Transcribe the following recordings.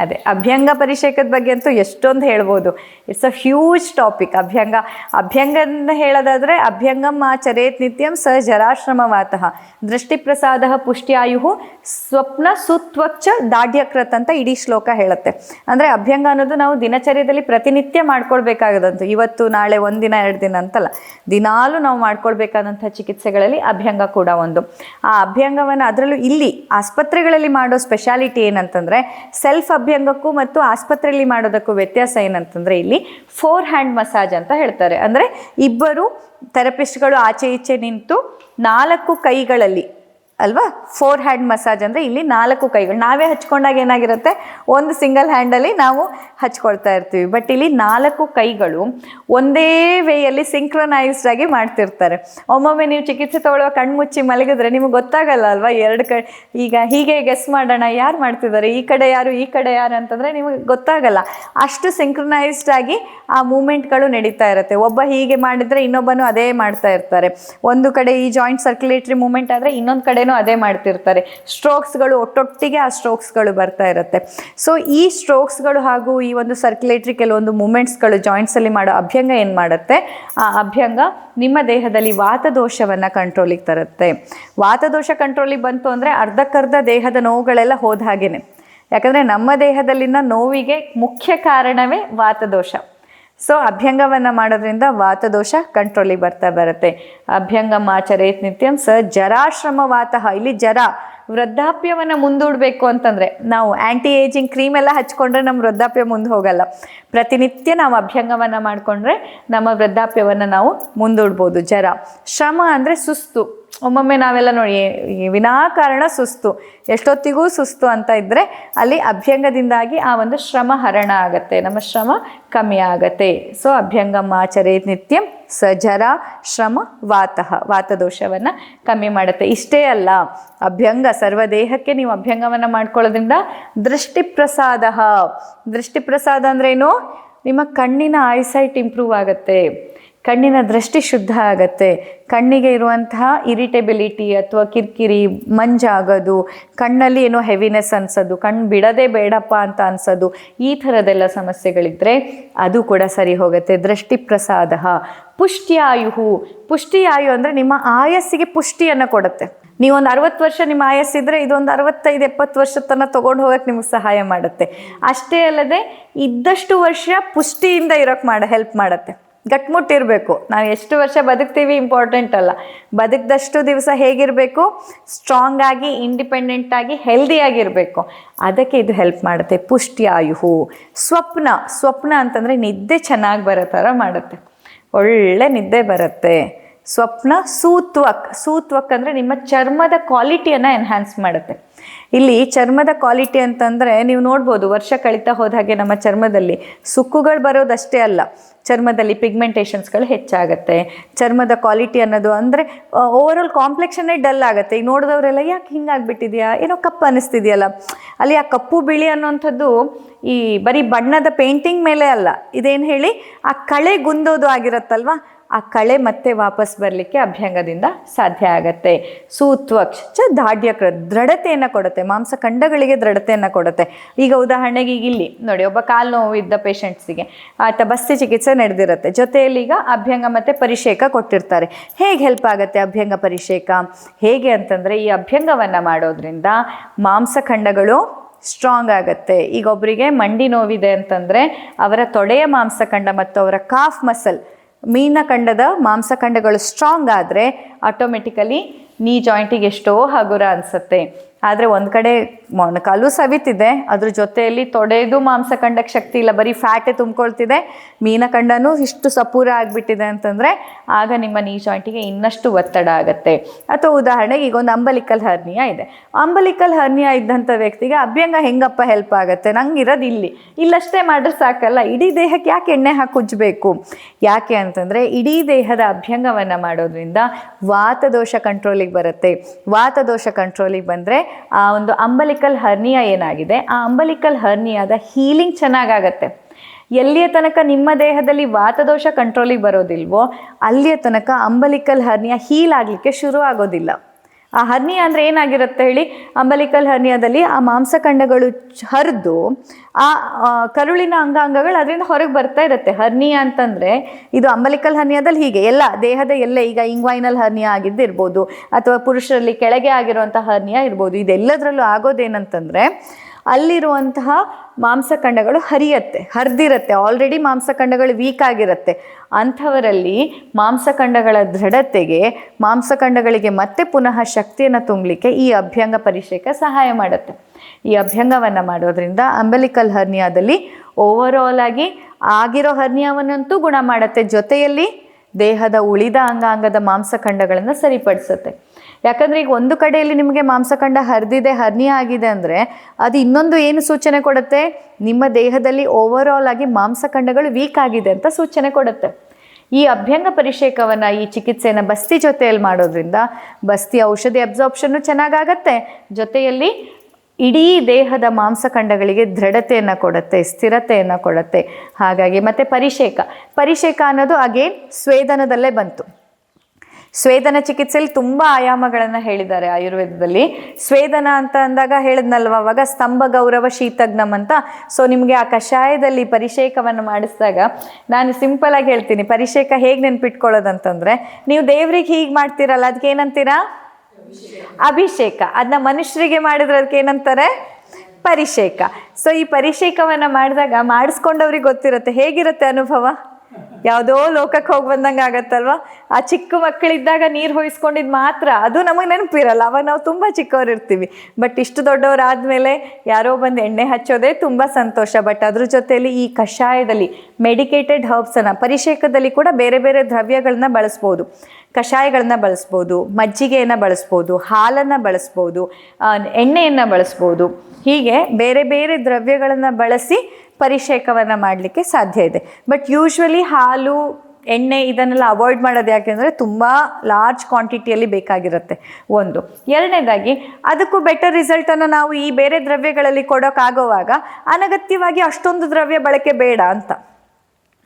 ಅದೇ, ಅಭ್ಯಂಗ ಪರಿಷೇಕದ ಬಗ್ಗೆ ಅಂತೂ ಎಷ್ಟೊಂದು ಹೇಳ್ಬೋದು. ಇಟ್ಸ್ ಅ ಹ್ಯೂಜ್ ಟಾಪಿಕ್ ಅಭ್ಯಂಗ. ಅಭ್ಯಂಗನ ಹೇಳೋದಾದರೆ, ಅಭ್ಯಂಗಂ ಆಚರೇತ್ ನಿತ್ಯಂ ಸ ಜರಾಶ್ರಮವಾತಃ. ದೃಷ್ಟಿಪ್ರಸಾದ ಪುಷ್ಟ್ಯಾಯು ಸ್ವಪ್ನ ಸುತ್ವಚ್ಚ ದಾಢ್ಯಕೃತ್ ಅಂತ ಇಡೀ ಶ್ಲೋಕ ಹೇಳುತ್ತೆ. ಅಂದರೆ ಅಭ್ಯಂಗ ಅನ್ನೋದು ನಾವು ದಿನಚರ್ಯದಲ್ಲಿ ಪ್ರತಿನಿತ್ಯ ಮಾಡ್ಕೊಳ್ಬೇಕಾಗದಂತು ಇವತ್ತು, ನಾಳೆ, ಒಂದಿನ, ಎರಡು ದಿನ ಅಂತಲ್ಲ. ದಿನಾಲೂ ನಾವು ಮಾಡ್ಕೊಳ್ಬೇಕಾದಂಥ ಚಿಕಿತ್ಸೆಗಳಲ್ಲಿ ಅಭ್ಯಂಗ ಕೂಡ ಒಂದು. ಆ ಅಭ್ಯಂಗವನ್ನು ಅದರಲ್ಲೂ ಇಲ್ಲಿ ಆಸ್ಪತ್ರೆಗಳಲ್ಲಿ ಮಾಡೋ ಸ್ಪೆಷಾಲಿಟಿ ಏನಂತಂದರೆ ಸೆಲ್ಫ್ ಅಭ್ಯಂಗಕ್ಕೂ ಮತ್ತು ಆಸ್ಪತ್ರೆಯಲ್ಲಿ ಮಾಡೋದಕ್ಕೂ ವ್ಯತ್ಯಾಸ ಏನಂತಂದರೆ ಇಲ್ಲಿ ಫೋರ್ ಹ್ಯಾಂಡ್ ಮಸಾಜ್ ಅಂತ ಹೇಳ್ತಾರೆ. ಅಂದರೆ ಇಬ್ಬರು ಥೆರಪಿಸ್ಟ್ಗಳು ಆಚೆ ಈಚೆ ನಿಂತು ನಾಲ್ಕು ಕೈಗಳಲ್ಲಿ ಅಲ್ವಾ? ಫೋರ್ ಹ್ಯಾಂಡ್ ಮಸಾಜ್ ಅಂದರೆ ಇಲ್ಲಿ ನಾಲ್ಕು ಕೈಗಳು. ನಾವೇ ಹಚ್ಕೊಂಡಾಗ ಏನಾಗಿರುತ್ತೆ? ಒಂದು ಸಿಂಗಲ್ ಹ್ಯಾಂಡಲ್ಲಿ ನಾವು ಹಚ್ಕೊಳ್ತಾ ಇರ್ತೀವಿ. ಬಟ್ ಇಲ್ಲಿ ನಾಲ್ಕು ಕೈಗಳು ಒಂದೇ ವೇಯಲ್ಲಿ ಸಿಂಕ್ರನೈಸ್ಡ್ ಆಗಿ ಮಾಡ್ತಿರ್ತಾರೆ. ಒಮ್ಮೊಮ್ಮೆ ನೀವು ಚಿಕಿತ್ಸೆ ತೊಗೊಳ್ಳುವ ಕಣ್ಣು ಮುಚ್ಚಿ ಮಲಗಿದ್ರೆ ನಿಮಗೆ ಗೊತ್ತಾಗಲ್ಲ ಅಲ್ವಾ? ಎರಡು ಕಡೆ ಈಗ ಹೀಗೆ ಗೆಸ್ ಮಾಡೋಣ, ಯಾರು ಮಾಡ್ತಿದ್ದಾರೆ? ಈ ಕಡೆ ಯಾರು, ಈ ಕಡೆ ಯಾರು ಅಂತಂದರೆ ನಿಮಗೆ ಗೊತ್ತಾಗಲ್ಲ. ಅಷ್ಟು ಸಿಂಕ್ರನೈಸ್ಡ್ ಆಗಿ ಆ ಮೂಮೆಂಟ್ಗಳು ನಡೀತಾ ಇರುತ್ತೆ. ಒಬ್ಬ ಹೀಗೆ ಮಾಡಿದರೆ ಇನ್ನೊಬ್ಬನು ಅದೇ ಮಾಡ್ತಾ ಇರ್ತಾರೆ. ಒಂದು ಕಡೆ ಈ ಜಾಯಿಂಟ್ ಸರ್ಕ್ಯುಲೇಟರಿ ಮೂಮೆಂಟ್ ಆದರೆ ಇನ್ನೊಂದು ಕಡೆನೂ ಅದೇ ಮಾಡ್ತಿರ್ತಾರೆ. ಸ್ಟ್ರೋಕ್ಸ್ಗಳು ಒಟ್ಟೊಟ್ಟಿಗೆ ಆ ಸ್ಟ್ರೋಕ್ಸ್ಗಳು ಬರ್ತಾ ಇರುತ್ತೆ. ಸೊ ಈ ಸ್ಟ್ರೋಕ್ಸ್ಗಳು ಹಾಗೂ ಈ ಒಂದು ಸರ್ಕ್ಯುಲೇಟರಿ ಕೆಲವೊಂದು ಮೂಮೆಂಟ್ಸ್ಗಳು ಜಾಯಿಂಟ್ಸಲ್ಲಿ ಮಾಡೋ ಅಭ್ಯಂಗ ಏನು ಮಾಡುತ್ತೆ? ಆ ಅಭ್ಯಂಗ ನಿಮ್ಮ ದೇಹದಲ್ಲಿ ವಾತದೋಷವನ್ನು ಕಂಟ್ರೋಲಿಗೆ ತರುತ್ತೆ. ವಾತದೋಷ ಕಂಟ್ರೋಲಿಗೆ ಬಂತು ಅಂದರೆ ಅರ್ಧಕ್ಕರ್ಧ ದೇಹದ ನೋವುಗಳೆಲ್ಲ ಹೋದ ಹಾಗೇನೆ. ಯಾಕಂದರೆ ನಮ್ಮ ದೇಹದಲ್ಲಿನ ನೋವಿಗೆ ಮುಖ್ಯ ಕಾರಣವೇ ವಾತದೋಷ. ಸೊ ಅಭ್ಯಂಗವನ್ನು ಮಾಡೋದ್ರಿಂದ ವಾತದೋಷ ಕಂಟ್ರೋಲಿಗೆ ಬರ್ತಾ ಬರುತ್ತೆ. ಅಭ್ಯಂಗಂ ಆಚರೇತ್ ನಿತ್ಯಂ ಸ ಜರಾಶ್ರಮ ವಾತಃ ಇಲ್ಲಿ ಜರ ವೃದ್ಧಾಪ್ಯವನ್ನು ಮುಂದೂಡಬೇಕು ಅಂತಂದರೆ ನಾವು ಆ್ಯಂಟಿ ಏಜಿಂಗ್ ಕ್ರೀಮ್ ಎಲ್ಲ ಹಚ್ಕೊಂಡ್ರೆ ನಮ್ಮ ವೃದ್ಧಾಪ್ಯ ಮುಂದೆ ಹೋಗಲ್ಲ. ಪ್ರತಿನಿತ್ಯ ನಾವು ಅಭ್ಯಂಗವನ್ನು ಮಾಡಿಕೊಂಡ್ರೆ ನಮ್ಮ ವೃದ್ಧಾಪ್ಯವನ್ನು ನಾವು ಮುಂದೂಡ್ಬೋದು. ಜರ ಶ್ರಮ ಅಂದರೆ ಸುಸ್ತು. ಒಮ್ಮೊಮ್ಮೆ ನಾವೆಲ್ಲ ನೋಡಿ ವಿನಾಕಾರಣ ಸುಸ್ತು, ಎಷ್ಟೊತ್ತಿಗೂ ಸುಸ್ತು ಅಂತ ಇದ್ದರೆ ಅಲ್ಲಿ ಅಭ್ಯಂಗದಿಂದಾಗಿ ಆ ಒಂದು ಶ್ರಮ ಹರಣ ಆಗತ್ತೆ. ನಮ್ಮ ಶ್ರಮ ಕಮ್ಮಿ ಆಗತ್ತೆ. ಸೊ ಅಭ್ಯಂಗಮ್ಮ ಆಚರೇ ನಿತ್ಯಂ ಸಜರ ಶ್ರಮ ವಾತಃ. ವಾತದೋಷವನ್ನು ಕಮ್ಮಿ ಮಾಡುತ್ತೆ. ಇಷ್ಟೇ ಅಲ್ಲ, ಅಭ್ಯಂಗ, ಸರ್ವದೇಹಕ್ಕೆ ನೀವು ಅಭ್ಯಂಗವನ್ನು ಮಾಡ್ಕೊಳ್ಳೋದ್ರಿಂದ ದೃಷ್ಟಿಪ್ರಸಾದ. ದೃಷ್ಟಿಪ್ರಸಾದ ಅಂದ್ರೇನು ನಿಮ್ಮ ಕಣ್ಣಿನ ಐಸೈಟ್ ಇಂಪ್ರೂವ್ ಆಗುತ್ತೆ. ಕಣ್ಣಿನ ದೃಷ್ಟಿ ಶುದ್ಧ ಆಗತ್ತೆ. ಕಣ್ಣಿಗೆ ಇರುವಂತಹ ಇರಿಟೆಬಿಲಿಟಿ ಅಥವಾ ಕಿರಿಕಿರಿ ಮಂಜಾಗೋದು ಕಣ್ಣಲ್ಲಿ ಏನೋ ಹೆವಿನೆಸ್ ಅನ್ಸೋದು ಕಣ್ಣು ಬಿಡದೆ ಬೇಡಪ್ಪ ಅಂತ ಅನ್ಸೋದು, ಈ ಥರದೆಲ್ಲ ಸಮಸ್ಯೆಗಳಿದ್ದರೆ ಅದು ಕೂಡ ಸರಿ ಹೋಗುತ್ತೆ. ದೃಷ್ಟಿ ಪ್ರಸಾದ ಪುಷ್ಟಿಯಾಯು ಪುಷ್ಟಿಯಾಯು ಅಂದರೆ ನಿಮ್ಮ ಆಯಸ್ಸಿಗೆ ಪುಷ್ಟಿಯನ್ನು ಕೊಡುತ್ತೆ. ನೀವೊಂದು ಅರವತ್ತು ವರ್ಷ ನಿಮ್ಮ ಆಯಸ್ಸಿದ್ರೆ ಇದೊಂದು ಅರವತ್ತೈದು, ಎಪ್ಪತ್ತು ವರ್ಷ ತನಕ ತೊಗೊಂಡು ಹೋಗಕ್ಕೆ ನಿಮಗೆ ಸಹಾಯ ಮಾಡುತ್ತೆ. ಅಷ್ಟೇ ಅಲ್ಲದೆ ಇದ್ದಷ್ಟು ವರ್ಷ ಪುಷ್ಟಿಯಿಂದ ಇರೋಕ್ಕೆ ಮಾಡ ಹೆಲ್ಪ್ ಮಾಡುತ್ತೆ. ಗಟ್ಮುಟ್ಟಿರಬೇಕು. ನಾವು ಎಷ್ಟು ವರ್ಷ ಬದುಕ್ತೀವಿ ಇಂಪಾರ್ಟೆಂಟ್ ಅಲ್ಲ. ಬದುಕಿದಷ್ಟು ದಿವಸ ಹೇಗಿರಬೇಕು? ಸ್ಟ್ರಾಂಗ್ ಆಗಿ ಇಂಡಿಪೆಂಡೆಂಟ್ ಆಗಿ ಹೆಲ್ದಿಯಾಗಿರಬೇಕು ಅದಕ್ಕೆ ಇದು ಹೆಲ್ಪ್ ಮಾಡುತ್ತೆ. ಪುಷ್ಟಿ ಆಯುಹು ಸ್ವಪ್ನ. ಸ್ವಪ್ನ ಅಂತಂದರೆ ನಿದ್ದೆ ಚೆನ್ನಾಗಿ ಬರೋ ಥರ ಮಾಡುತ್ತೆ. ಒಳ್ಳೆ ನಿದ್ದೆ ಬರುತ್ತೆ. ಸ್ವಪ್ನ ಸೂತ್ವಕ್ ಸೂತ್ವಕ್ ಅಂದರೆ ನಿಮ್ಮ ಚರ್ಮದ ಕ್ವಾಲಿಟಿಯನ್ನು ಎನ್ಹ್ಯಾನ್ಸ್ ಮಾಡುತ್ತೆ. ಇಲ್ಲಿ ಚರ್ಮದ ಕ್ವಾಲಿಟಿ ಅಂತಂದರೆ ನೀವು ನೋಡ್ಬೋದು ವರ್ಷ ಕಳೀತಾ ಹೋದ ಹಾಗೆ ನಮ್ಮ ಚರ್ಮದಲ್ಲಿ ಸುಕ್ಕುಗಳು ಬರೋದಷ್ಟೇ ಅಲ್ಲ. ಚರ್ಮದಲ್ಲಿ ಪಿಗ್ಮೆಂಟೇಷನ್ಸ್ಗಳು ಹೆಚ್ಚಾಗುತ್ತೆ. ಚರ್ಮದ ಕ್ವಾಲಿಟಿ ಅನ್ನೋದು ಅಂದರೆ ಓವರಾಲ್ ಕಾಂಪ್ಲೆಕ್ಷನ್ನೇ ಡಲ್ ಆಗುತ್ತೆ. ಈಗ ನೋಡಿದವರೆಲ್ಲ ಯಾಕೆ ಹಿಂಗಾಗ್ಬಿಟ್ಟಿದೆಯಾ? ಏನೋ ಕಪ್ಪು ಅನ್ನಿಸ್ತಿದೆಯಲ್ಲ ಅಲ್ಲಿ ಆ ಕಪ್ಪು ಬಿಳಿ ಅನ್ನೋಂಥದ್ದು ಈ ಬರೀ ಬಣ್ಣದ ಪೇಂಟಿಂಗ್ ಮೇಲೆ ಅಲ್ಲ. ಇದೇನು ಹೇಳಿ? ಆ ಕಳೆ ಗುಂದೋದು ಆಗಿರತ್ತಲ್ವಾ? ಆ ಕಳೆ ಮತ್ತೆ ವಾಪಸ್ ಬರಲಿಕ್ಕೆ ಅಭ್ಯಂಗದಿಂದ ಸಾಧ್ಯ ಆಗತ್ತೆ. ಸೂತ್ವಕ್ಷ ದಾಢ್ಯಕೃ ದೃಢತೆಯನ್ನು ಕೊಡುತ್ತೆ. ಮಾಂಸಖಂಡಗಳಿಗೆ ದೃಢತೆಯನ್ನು ಕೊಡುತ್ತೆ. ಈಗ ಉದಾಹರಣೆಗೆ ಈಗ ಇಲ್ಲಿ ನೋಡಿ ಒಬ್ಬ ಕಾಲು ನೋವು ಇದ್ದ ಪೇಷಂಟ್ಸಿಗೆ ಆತ ಬಸ್ತಿ ಚಿಕಿತ್ಸೆ ನಡೆದಿರುತ್ತೆ. ಜೊತೆಯಲ್ಲಿ ಈಗ ಅಭ್ಯಂಗ ಮತ್ತು ಪರಿಷೇಕ ಕೊಟ್ಟಿರ್ತಾರೆ. ಹೇಗೆ ಹೆಲ್ಪ್ ಆಗುತ್ತೆ ಅಭ್ಯಂಗ ಪರಿಷೇಕ? ಹೇಗೆ ಅಂತಂದರೆ ಈ ಅಭ್ಯಂಗವನ್ನು ಮಾಡೋದ್ರಿಂದ ಮಾಂಸಖಂಡಗಳು ಸ್ಟ್ರಾಂಗ್ ಆಗುತ್ತೆ. ಈಗ ಒಬ್ಬರಿಗೆ ಮಂಡಿ ನೋವಿದೆ ಅಂತಂದರೆ ಅವರ ತೊಡೆಯ ಮಾಂಸಖಂಡ ಮತ್ತು ಅವರ ಕಾಫ್ ಮಸಲ್ ಮೀನಖಂಡದ ಮಾಂಸಖಂಡಗಳು ಸ್ಟ್ರಾಂಗ್ ಆದರೆ ಆಟೋಮೆಟಿಕಲಿ ನೀ ಜಾಯಿಂಟಿಗೆ ಎಷ್ಟೋ ಹಗುರ ಅನಿಸುತ್ತೆ. ಆದರೆ ಒಂದು ಕಡೆ ಮೊಣಕಾಲು ಸವಿತಿದೆ, ಅದ್ರ ಜೊತೆಯಲ್ಲಿ ತೊಡೆದು ಮಾಂಸ ಕಂಡಕ್ಕೆ ಶಕ್ತಿ ಇಲ್ಲ, ಬರೀ ಫ್ಯಾಟೇ ತುಂಬ್ಕೊಳ್ತಿದೆ. ಮೀನಖಂಡನೂ ಇಷ್ಟು ಸಪೂರ ಆಗಿಬಿಟ್ಟಿದೆ ಅಂತಂದರೆ ಆಗ ನಿಮ್ಮ ನೀ ಜಾಯಿಂಟಿಗೆ ಇನ್ನಷ್ಟು ಒತ್ತಡ ಆಗುತ್ತೆ. ಅಥವಾ ಉದಾಹರಣೆಗೆ ಈಗ ಒಂದು ಅಂಬಲಿಕಲ್ ಹರ್ನಿಯಾ ಇದೆ. ಅಂಬಲಿಕಲ್ ಹರ್ನಿಯಾ ಇದ್ದಂಥ ವ್ಯಕ್ತಿಗೆ ಅಭ್ಯಂಗ ಹೆಂಗಪ್ಪ ಹೆಲ್ಪ್ ಆಗುತ್ತೆ? ನಂಗೆ ಇರೋದು ಇಲ್ಲಿ. ಇಲ್ಲಷ್ಟೇ ಮಾಡಿದ್ರೆ ಸಾಕಲ್ಲ. ಇಡೀ ದೇಹಕ್ಕೆ ಯಾಕೆ ಎಣ್ಣೆ ಹಾಕಿ ಉಜ್ಜಬೇಕು? ಯಾಕೆ ಅಂತಂದರೆ ಇಡೀ ದೇಹದ ಅಭ್ಯಂಗವನ್ನು ಮಾಡೋದ್ರಿಂದ ವಾತದೋಷ ಕಂಟ್ರೋಲಿಗೆ ಬರುತ್ತೆ. ವಾತದೋಷ ಕಂಟ್ರೋಲಿಗೆ ಬಂದರೆ ಆ ಒಂದು ಅಂಬಲಿಕಲ್ ಹರ್ನಿಯಾ ಏನಾಗಿದೆ? ಆ ಅಂಬಲಿಕಲ್ ಹರ್ನಿಯಾದ ಹೀಲಿಂಗ್ ಚೆನ್ನಾಗಾಗತ್ತೆ. ಎಲ್ಲಿಯ ತನಕ ನಿಮ್ಮ ದೇಹದಲ್ಲಿ ವಾತದೋಷ ಕಂಟ್ರೋಲಿಗೆ ಬರೋದಿಲ್ವೋ, ಅಲ್ಲಿಯ ತನಕ ಅಂಬಲಿಕಲ್ ಹರ್ನಿಯಾ ಹೀಲ್ ಆಗಲಿಕ್ಕೆ ಶುರು ಆಗೋದಿಲ್ಲ ಆ ಹರ್ನಿಯ ಅಂದರೆ ಏನಾಗಿರುತ್ತೆ ಹೇಳಿ? ಅಂಬಲಿಕಲ್ ಹರ್ನಿಯಾದಲ್ಲಿ ಆ ಮಾಂಸಖಂಡಗಳು ಹರಿದು ಆ ಕರುಳಿನ ಅಂಗಾಂಗಗಳು ಅದರಿಂದ ಹೊರಗೆ ಬರ್ತಾ ಇರುತ್ತೆ. ಹರ್ನಿಯ ಅಂತಂದರೆ ಇದು ಅಂಬಲಿಕಲ್ ಹರ್ನಿಯಾದಲ್ಲಿ ಹೀಗೆ, ಎಲ್ಲ ದೇಹದ ಎಲ್ಲೇ ಈಗ ಇಂಗ್ವೈನಲ್ ಹರ್ನಿಯ ಆಗಿದ್ದಿರ್ಬೋದು, ಅಥವಾ ಪುರುಷರಲ್ಲಿ ಕೆಳಗೆ ಆಗಿರುವಂಥ ಹರ್ನಿಯ ಇರ್ಬೋದು, ಇದೆಲ್ಲದರಲ್ಲೂ ಆಗೋದೇನಂತಂದರೆ ಅಲ್ಲಿರುವಂತಹ ಮಾಂಸಖಂಡಗಳು ಹರಿಯತ್ತೆ, ಹರಿದಿರತ್ತೆ. ಆಲ್ರೆಡಿ ಮಾಂಸಖಂಡಗಳು ವೀಕ್ ಆಗಿರುತ್ತೆ. ಅಂಥವರಲ್ಲಿ ಮಾಂಸಖಂಡಗಳ ದೃಢತೆಗೆ, ಮಾಂಸಖಂಡಗಳಿಗೆ ಮತ್ತೆ ಪುನಃ ಶಕ್ತಿಯನ್ನು ತುಂಬಲಿಕ್ಕೆ ಈ ಅಭ್ಯಂಗ ಪರಿಷೇಕ ಸಹಾಯ ಮಾಡುತ್ತೆ. ಈ ಅಭ್ಯಂಗವನ್ನು ಮಾಡೋದ್ರಿಂದ ಅಂಬಲಿಕಲ್ ಹರ್ನಿಯಾದಲ್ಲಿ ಓವರಾಲ್ ಆಗಿ ಆಗಿರೋ ಹರ್ನಿಯಾವನ್ನಂತೂ ಗುಣ ಮಾಡುತ್ತೆ. ಜೊತೆಯಲ್ಲಿ ದೇಹದ ಉಳಿದ ಅಂಗಾಂಗದ ಮಾಂಸಖಂಡಗಳನ್ನು ಸರಿಪಡಿಸುತ್ತೆ. ಯಾಕಂದ್ರೆ ಈಗ ಒಂದು ಕಡೆಯಲ್ಲಿ ನಿಮಗೆ ಮಾಂಸಖಂಡ ಹರಿದಿದೆ, ಹರ್ನಿ ಆಗಿದೆ ಅಂದರೆ ಅದು ಇನ್ನೊಂದು ಏನು ಸೂಚನೆ ಕೊಡುತ್ತೆ? ನಿಮ್ಮ ದೇಹದಲ್ಲಿ ಓವರಾಲ್ ಆಗಿ ಮಾಂಸಖಂಡಗಳು ವೀಕ್ ಆಗಿದೆ ಅಂತ ಸೂಚನೆ ಕೊಡುತ್ತೆ. ಈ ಅಭ್ಯಂಗ ಪರಿಷೇಕವನ್ನು, ಈ ಚಿಕಿತ್ಸೆಯನ್ನು ಬಸ್ತಿ ಜೊತೆಯಲ್ಲಿ ಮಾಡೋದ್ರಿಂದ ಬಸ್ತಿ ಔಷಧಿ ಅಬ್ಸಾರ್ಪ್ಷನ್ನು ಚೆನ್ನಾಗಾಗತ್ತೆ. ಜೊತೆಯಲ್ಲಿ ಇಡೀ ದೇಹದ ಮಾಂಸಖಂಡಗಳಿಗೆ ದೃಢತೆಯನ್ನು ಕೊಡುತ್ತೆ, ಸ್ಥಿರತೆಯನ್ನು ಕೊಡುತ್ತೆ. ಹಾಗಾಗಿ ಮತ್ತು ಪರಿಷೇಕ. ಪರಿಷೇಕ ಅನ್ನೋದು ಅಗೇನ್ ಸ್ವೇದನದಲ್ಲೇ ಬಂತು. ಸ್ವೇದನ ಚಿಕಿತ್ಸೆಯಲ್ಲಿ ತುಂಬ ಆಯಾಮಗಳನ್ನು ಹೇಳಿದ್ದಾರೆ ಆಯುರ್ವೇದದಲ್ಲಿ. ಸ್ವೇದನ ಅಂತ ಅಂದಾಗ ಹೇಳಿದ್ನಲ್ವ, ಅವಾಗ ಸ್ತಂಭ ಗೌರವ ಶೀತಜ್ಞಂ ಅಂತ. ಸೊ ನಿಮಗೆ ಆ ಕಷಾಯದಲ್ಲಿ ಪರಿಷೇಕವನ್ನು ಮಾಡಿಸಿದಾಗ ನಾನು ಸಿಂಪಲ್ ಆಗಿ ಹೇಳ್ತೀನಿ, ಪರಿಷೇಕ ಹೇಗೆ ನೆನ್ಪಿಟ್ಕೊಳ್ಳೋದಂತಂದ್ರೆ, ನೀವು ದೇವ್ರಿಗೆ ಹೀಗೆ ಮಾಡ್ತೀರಲ್ಲ ಅದಕ್ಕೆ ಏನಂತೀರಾ? ಅಭಿಷೇಕ. ಅದನ್ನ ಮನುಷ್ಯರಿಗೆ ಮಾಡಿದ್ರೆ ಅದಕ್ಕೆ ಏನಂತಾರೆ? ಪರಿಷೇಕ. ಸೊ ಈ ಪರಿಷೇಕವನ್ನು ಮಾಡಿದಾಗ ಮಾಡಿಸ್ಕೊಂಡವ್ರಿಗೆ ಗೊತ್ತಿರುತ್ತೆ, ಹೇಗಿರುತ್ತೆ ಅನುಭವ? ಯಾವುದೋ ಲೋಕಕ್ಕೆ ಹೋಗಿ ಬಂದಂಗೆ ಆಗತ್ತಲ್ವ? ಆ ಚಿಕ್ಕ ಮಕ್ಕಳಿದ್ದಾಗ ನೀರು ಹೊಯ್ಸ್ಕೊಂಡಿದ್ ಮಾತ್ರ ಅದು ನಮಗೆ ನೆನಪಿರಲ್ಲ. ಅವಾಗ ನಾವು ತುಂಬ ಚಿಕ್ಕವ್ರು ಇರ್ತೀವಿ ಬಟ್ ಇಷ್ಟು ದೊಡ್ಡವರಾದ್ಮೇಲೆ ಯಾರೋ ಬಂದು ಎಣ್ಣೆ ಹಚ್ಚೋದೇ ತುಂಬ ಸಂತೋಷ. ಬಟ್ ಅದ್ರ ಜೊತೆಯಲ್ಲಿ ಈ ಕಷಾಯದಲ್ಲಿ ಮೆಡಿಕೇಟೆಡ್ ಹರ್ಬ್ಸನ್ನು ಪರಿಷೇಕದಲ್ಲಿ ಕೂಡ ಬೇರೆ ಬೇರೆ ದ್ರವ್ಯಗಳನ್ನ ಬಳಸ್ಬೋದು. ಕಷಾಯಗಳನ್ನ ಬಳಸ್ಬೋದು, ಮಜ್ಜಿಗೆಯನ್ನು ಬಳಸ್ಬೋದು, ಹಾಲನ್ನು ಬಳಸ್ಬೋದು ಎಣ್ಣೆಯನ್ನು ಬಳಸ್ಬೋದು. ಹೀಗೆ ಬೇರೆ ಬೇರೆ ದ್ರವ್ಯಗಳನ್ನು ಬಳಸಿ ಪರಿಷೇಕವನ್ನು ಮಾಡಲಿಕ್ಕೆ ಸಾಧ್ಯ ಇದೆ. ಬಟ್ ಯೂಶ್ವಲಿ ಹಾಲು ಎಣ್ಣೆ ಇದನ್ನೆಲ್ಲ ಅವಾಯ್ಡ್ ಮಾಡೋದು ಯಾಕೆಂದರೆ ತುಂಬ ಲಾರ್ಜ್ ಕ್ವಾಂಟಿಟಿಯಲ್ಲಿ ಬೇಕಾಗಿರುತ್ತೆ ಒಂದು. ಎರಡನೇದಾಗಿ ಅದಕ್ಕೂ ಬೆಟರ್ ರಿಸಲ್ಟನ್ನು ನಾವು ಈ ಬೇರೆ ದ್ರವ್ಯಗಳಲ್ಲಿ ಕೊಡೋಕ್ಕಾಗೋವಾಗ ಅನಗತ್ಯವಾಗಿ ಅಷ್ಟೊಂದು ದ್ರವ್ಯ ಬಳಕೆ ಬೇಡ ಅಂತ.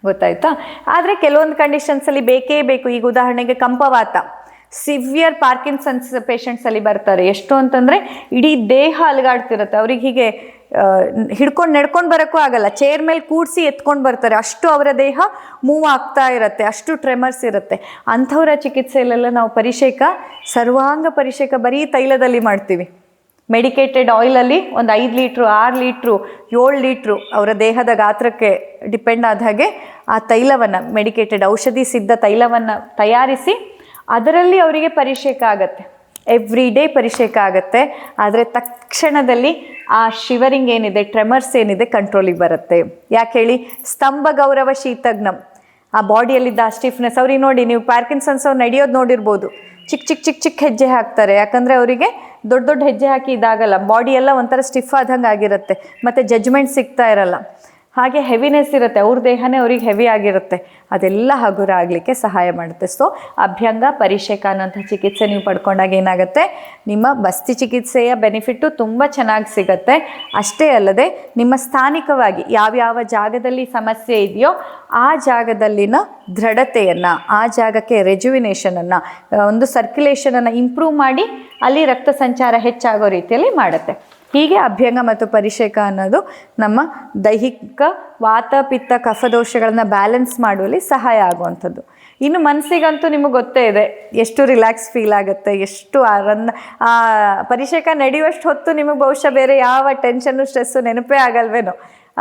ಗೊತ್ತಾಯ್ತಾ? ಆದರೆ ಕೆಲವೊಂದು ಕಂಡೀಷನ್ಸಲ್ಲಿ ಬೇಕೇ ಬೇಕು. ಈಗ ಉದಾಹರಣೆಗೆ ಕಂಪವಾತ. ಸಿವಿಯರ್ ಪಾರ್ಕಿನ್ಸನ್ಸ್ ಪೇಷಂಟ್ಸಲ್ಲಿ ಬರ್ತಾರೆ. ಎಷ್ಟು ಅಂತಂದರೆ ಇಡೀ ದೇಹ ಅಲುಗಾಡ್ತಿರುತ್ತೆ. ಅವ್ರಿಗೆ ಹೀಗೆ ಹಿಡ್ಕೊಂಡು ನಡ್ಕೊಂಡು ಬರೋಕ್ಕೂ ಆಗಲ್ಲ. ಚೇರ್ ಮೇಲೆ ಕೂಡಿಸಿ ಎತ್ಕೊಂಡು ಬರ್ತಾರೆ. ಅಷ್ಟು ಅವರ ದೇಹ ಮೂವ್ ಆಗ್ತಾ ಇರುತ್ತೆ. ಅಷ್ಟು ಟ್ರೆಮರ್ಸ್ ಇರುತ್ತೆ. ಅಂಥವರ ಚಿಕಿತ್ಸೆಯಲ್ಲೆಲ್ಲ ನಾವು ಪರಿಷೇಕ, ಸರ್ವಾಂಗ ಪರಿಷೇಕ ಬರೀ ತೈಲದಲ್ಲಿ ಮಾಡ್ತೀವಿ. ಮೆಡಿಕೇಟೆಡ್ ಆಯಿಲಲ್ಲಿ ಒಂದು ಐದು ಲೀಟ್ರು, ಆರು ಲೀಟ್ರು, ಏಳು ಲೀಟ್ರು ಅವರ ದೇಹದ ಗಾತ್ರಕ್ಕೆ ಡಿಪೆಂಡ್ ಆದ ಹಾಗೆ ಆ ತೈಲವನ್ನು ಮೆಡಿಕೇಟೆಡ್ ಔಷಧಿ ಸಿದ್ಧ ತೈಲವನ್ನು ತಯಾರಿಸಿ ಅದರಲ್ಲಿ ಅವರಿಗೆ ಪರಿಷೇಕ ಆಗತ್ತೆ. ಎವ್ರಿ ಡೇ ಪರಿಷೇಕ ಆಗುತ್ತೆ. ಆದರೆ ತಕ್ಷಣದಲ್ಲಿ ಆ ಶಿವರಿಂಗ್ ಏನಿದೆ ಟ್ರೆಮರ್ಸ್ ಏನಿದೆ ಕಂಟ್ರೋಲಿಗೆ ಬರುತ್ತೆ. ಯಾಕೆ ಹೇಳಿ? ಸ್ತಂಭ ಗೌರವ ಶೀತಜ್ಞಂ ಆ ಬಾಡಿಯಲ್ಲಿದ್ದ ಆ ಸ್ಟಿಫ್ನೆಸ್ ಅವ್ರಿಗೆ ನೋಡಿ, ನೀವು ಪಾರ್ಕಿನ್ಸನ್ಸ್ ಅವ್ರು ನಡೆಯೋದು ನೋಡಿರ್ಬೋದು. ಚಿಕ್ಕ ಚಿಕ್ಕ ಚಿಕ್ಕ ಚಿಕ್ಕ ಹೆಜ್ಜೆ ಹಾಕ್ತಾರೆ. ಯಾಕಂದರೆ ಅವರಿಗೆ ದೊಡ್ಡ ದೊಡ್ಡ ಹೆಜ್ಜೆ ಹಾಕಿ ಇದಾಗಲ್ಲ. ಬಾಡಿ ಎಲ್ಲ ಒಂಥರ ಸ್ಟಿಫ್ ಆದಂಗೆ ಆಗಿರುತ್ತೆ. ಮತ್ತು ಜಜ್ಮೆಂಟ್ ಸಿಗ್ತಾ ಇರಲ್ಲ. ಹಾಗೆ ಹೆವಿನೆಸ್ ಇರುತ್ತೆ. ಅವ್ರ ದೇಹನೇ ಅವ್ರಿಗೆ ಹೆವಿ ಆಗಿರುತ್ತೆ. ಅದೆಲ್ಲ ಹಗುರ ಆಗಲಿಕ್ಕೆ ಸಹಾಯ ಮಾಡುತ್ತೆ. ಸೊ ಅಭ್ಯಂಗ, ಪರಿಷೇಕ ಅನ್ನೋಂಥ ಚಿಕಿತ್ಸೆ ನೀವು ಪಡ್ಕೊಂಡಾಗ ಏನಾಗುತ್ತೆ? ನಿಮ್ಮ ಬಸ್ತಿ ಚಿಕಿತ್ಸೆಯ ಬೆನಿಫಿಟ್ಟು ತುಂಬ ಚೆನ್ನಾಗಿ ಸಿಗುತ್ತೆ. ಅಷ್ಟೇ ಅಲ್ಲದೆ, ನಿಮ್ಮ ಸ್ಥಾನಿಕವಾಗಿ ಯಾವ್ಯಾವ ಜಾಗದಲ್ಲಿ ಸಮಸ್ಯೆ ಇದೆಯೋ, ಆ ಜಾಗದಲ್ಲಿನ ದೃಢತೆಯನ್ನು, ಆ ಜಾಗಕ್ಕೆ ರೆಜುವಿನೇಷನನ್ನು ಒಂದು ಸರ್ಕ್ಯುಲೇಷನನ್ನು ಇಂಪ್ರೂವ್ ಮಾಡಿ ಅಲ್ಲಿ ರಕ್ತ ಸಂಚಾರ ಹೆಚ್ಚಾಗೋ ರೀತಿಯಲ್ಲಿ ಮಾಡುತ್ತೆ. ಹೀಗೆ ಅಭ್ಯಂಗ ಮತ್ತು ಪರಿಷೇಕ ಅನ್ನೋದು ನಮ್ಮ ದೈಹಿಕ ವಾತ ಪಿತ್ತ ಕಫದೋಷಗಳನ್ನು ಬ್ಯಾಲೆನ್ಸ್ ಮಾಡುವಲ್ಲಿ ಸಹಾಯ ಆಗುವಂಥದ್ದು. ಇನ್ನು ಮನಸ್ಸಿಗಂತೂ ನಿಮಗೆ ಗೊತ್ತೇ ಇದೆ, ಎಷ್ಟು ರಿಲ್ಯಾಕ್ಸ್ ಫೀಲ್ ಆಗುತ್ತೆ, ಎಷ್ಟು ಆರನ್ನ ರನ್ ಆ ಪರಿಷೇಕ ನಡೆಯುವಷ್ಟು ಹೊತ್ತು ನಿಮಗೆ ಬಹುಶಃ ಬೇರೆ ಯಾವ ಟೆನ್ಷನ್ನು ಸ್ಟ್ರೆಸ್ಸು ನೆನಪೇ ಆಗಲ್ವೇನೋ,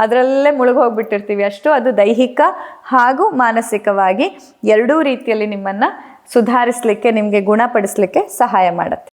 ಅದರಲ್ಲೇ ಮುಳುಗೋಗ್ಬಿಟ್ಟಿರ್ತೀವಿ ಅಷ್ಟು ಅದು ದೈಹಿಕ ಹಾಗೂ ಮಾನಸಿಕವಾಗಿ ಎರಡೂ ರೀತಿಯಲ್ಲಿ ನಿಮ್ಮನ್ನು ಸುಧಾರಿಸಲಿಕ್ಕೆ, ನಿಮಗೆ ಗುಣಪಡಿಸಲಿಕ್ಕೆ ಸಹಾಯ ಮಾಡುತ್ತೆ.